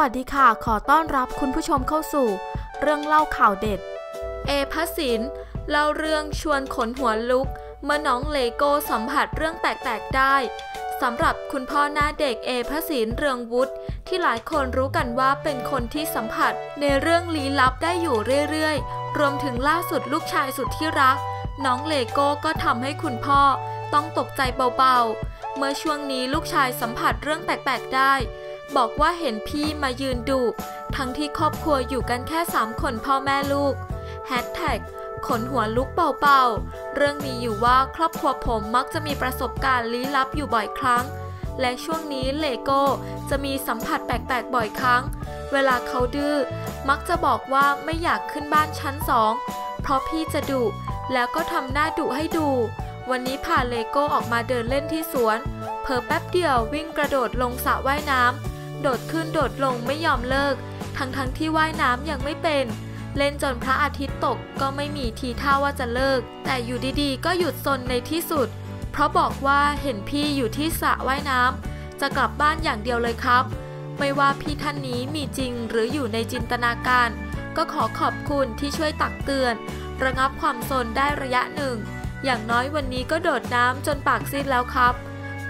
วัสดีค่ะ ขอต้อนรับคุณผู้ชมเข้าสู่ เรื่องเล่าข่าวเด็ด เอพสินเล่าเรื่องชวนขนหัวลุก เมื่อน้องเลโก้สัมผัสเรื่องแปลกๆได้สำหรับคุณพ่อหน้าเด็กเอพสินเรืองวุฒิที่หลายคนรู้กันว่าเป็นคนที่สัมผัส ในเรื่องลี้ลับได้อยู่เรื่อยๆ รวมถึงล่าสุดลูกชายสุดที่รัก น้องเลโก้ก็ทำให้คุณพ่อ ต้องตกใจเบาๆ เมื่อช่วงนี้ลูกชายสัมผัสเรื่องแปลกๆได้ บอกว่าเห็นพี่มายืนดูทั้งที่ครอบครัวอยู่กันแค่3คนพ่อแม่ลูกแฮชแท็กขนหัวลุกเบาๆ เรื่องมีอยู่ว่าครอบครัวผมมักจะมีประสบการณ์ลี้ลับอยู่บ่อยครั้ง และช่วงนี้เลโก้จะมีสัมผัสแปลกๆบ่อยครั้ง เวลาเขาดื้อ มักจะบอกว่าไม่อยากขึ้นบ้านชั้นสองเพราะพี่จะดุแล้วก็ทำหน้าดุให้ดู วันนี้พาเลโก้ออกมาเดินเล่นที่สวน เพอแป๊บเดียววิ่งกระโดดลงสระว่ายน้ำ โดดขึ้นโดดลงไม่ยอมเลิก ทั้งๆทที่ว่ายน้ำยังไม่เป็น เล่นจนพระอาทิตย์ตกก็ไม่มีทีท่าว่าจะเลิก แต่อยู่ดีๆ ก็หยุดซนในที่สุด เพราะบอกว่าเห็นพี่อยู่ที่สระว่ายน้ำจะกลับบ้านอย่างเดียวเลยครับ ไม่ว่าพี่ท่านนี้มีจริงหรืออยู่ในจินตนาการ ก็ขอขอบคุณที่ช่วยตักเตือน ระงับความซนได้ระยะหนึ่ง อย่างน้อยวันนี้ก็โดดน้ำจนปากซีดแล้วครับ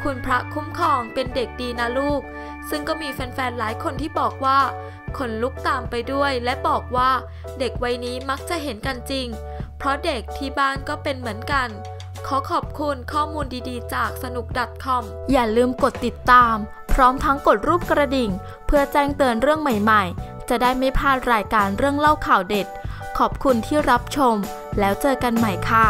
คุณพระคุ้มครองเป็นเด็กดีนะลูก ซึ่งก็มีแฟนๆ หลายคนที่บอกว่าขนลุกตามไปด้วยและบอกว่า เด็กวัยนี้มักจะเห็นกันจริง เพราะเด็กที่บ้านก็เป็นเหมือนกัน ขอขอบคุณข้อมูลดีๆ จากสนุก .com อย่าลืมกดติดตาม พร้อมทั้งกดรูปกระดิ่ง เพื่อแจ้งเตือนเรื่องใหม่ๆ จะได้ไม่พลาดรายการเรื่องเล่าข่าวเด็ด ขอบคุณที่รับชม แล้วเจอกันใหม่ค่ะ